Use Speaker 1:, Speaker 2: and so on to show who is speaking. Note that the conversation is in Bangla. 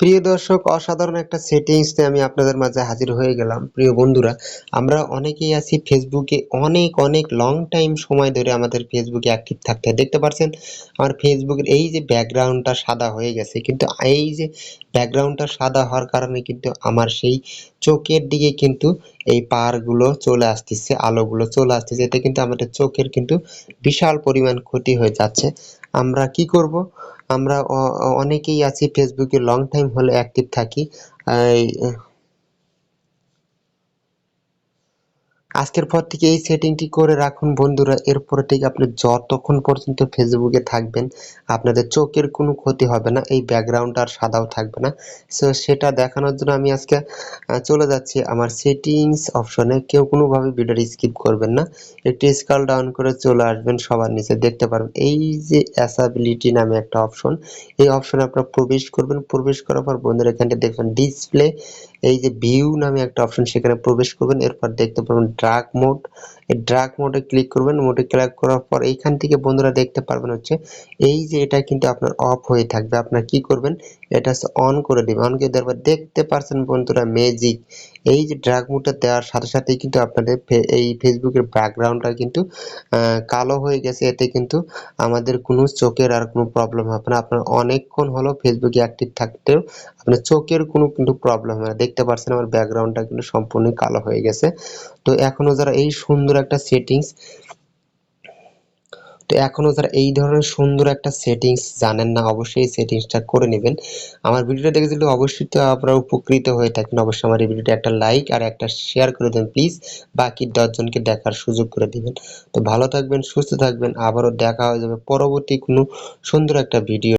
Speaker 1: প্রিয় দর্শক, অসাধারণ একটা সেটিংস নিয়ে আমি আপনাদের মাঝে হাজির হয়ে গেলাম। প্রিয় বন্ধুরা, আমরা অনেকেই আছি ফেসবুকে অনেক অনেক লং টাইম সময় ধরে আমাদের ফেসবুকে অ্যাক্টিভ থাকতে। দেখতে পাচ্ছেন আমার ফেসবুকের এই যে ব্যাকগ্রাউন্ডটা সাদা হয়ে গেছে, কিন্তু এই যে ব্যাকগ্রাউন্ডটা সাদা হওয়ার কারণে কিন্তু আমার সেই চোখের দিকে কিন্তু এই পারগুলো চলে আসতেছে, আলোগুলো চলে আসতেছে। এতে কিন্তু আমাদের চোখের কিন্তু বিশাল পরিমাণ ক্ষতি হয়ে যাচ্ছে। আমরা কি করব? আমরা অনেকেই আছি ফেসবুকে লং টাইম হলে অ্যাক্টিভ থাকি। আজকের পর থেকে এই সেটিংটি করে রাখুন। বন্ধুরা, এরপর থেকে আপনি যতক্ষণ পর্যন্ত ফেসবুকে থাকবেন, আপনাদের চোখের কোনো ক্ষতি হবে না, এই ব্যাকগ্রাউন্ড আর সাদাও থাকবে না। সো সেটা দেখানোর জন্য আমি আজকে চলে যাচ্ছি আমার সেটিংস অপশনে কেউ কোনোভাবে ভিডিওটি স্কিপ করবেন না। একটু স্কাল ডাউন করে চলে আসবেন সবার নিচে। দেখতে পারবেন, এই যে অ্যাসাবিলিটি নামে একটা অপশন এই অপশনে আপনারা প্রবেশ করবেন। প্রবেশ করার পর বন্ধুরা এখানটা দেখবেন ডিসপ্লে এই যে ভিউ নামে একটা অপশন সেখানে প্রবেশ করবেন, এরপর দেখতে পারবেন ড্রাগ মোড এই ড্রাগ মোডে ক্লিক করবেন মোডে ক্লিক করার পর এইখান থেকে বন্ধুরা দেখতে পারবেন হচ্ছে, এই যে এটা কিন্তু আপনার অফ হয়ে থাকবে। আপনার কি করবেন, এটা অন করে দিবেন। অন করে দেওয়ার পর দেখতে পারছেন বন্ধুরা ম্যাজিক এই যে ড্রাগ মোডটা দেওয়ার সাথে সাথেই কিন্তু আপনাদের এই ফেসবুকের ব্যাকগ্রাউন্ডটা কিন্তু কালো হয়ে গেছে। এতে কিন্তু আমাদের কোনো চোখের আর কোনো প্রবলেম হবে না। আপনার অনেকক্ষণ হলো ফেসবুকে অ্যাক্টিভ থাকতেও আপনার চোখের কোনো কিন্তু প্রবলেম হয় না। দেখতে পাচ্ছেন আমার ব্যাকগ্রাউন্ডটা কিন্তু সম্পূর্ণ কালো হয়ে গেছে। তো এখনও যারা এই সুন্দর একটা সেটিংস তো এখনও যারা এই ধরনের সুন্দর একটা সেটিংস জানেন না, অবশ্যই এই সেটিংসটা করে নেবেন। আমার ভিডিওটা দেখে দিলে অবশ্যই তো আপনারা উপকৃত হয়ে থাকেন, অবশ্যই আমার এই ভিডিওটা একটা লাইক আর একটা শেয়ার করে দেবেন প্লিজ বাকি দশজনকে দেখার সুযোগ করে দিবেন। তো ভালো থাকবেন, সুস্থ থাকবেন। আবারও দেখা হয়ে যাবে পরবর্তী কোনো সুন্দর একটা ভিডিও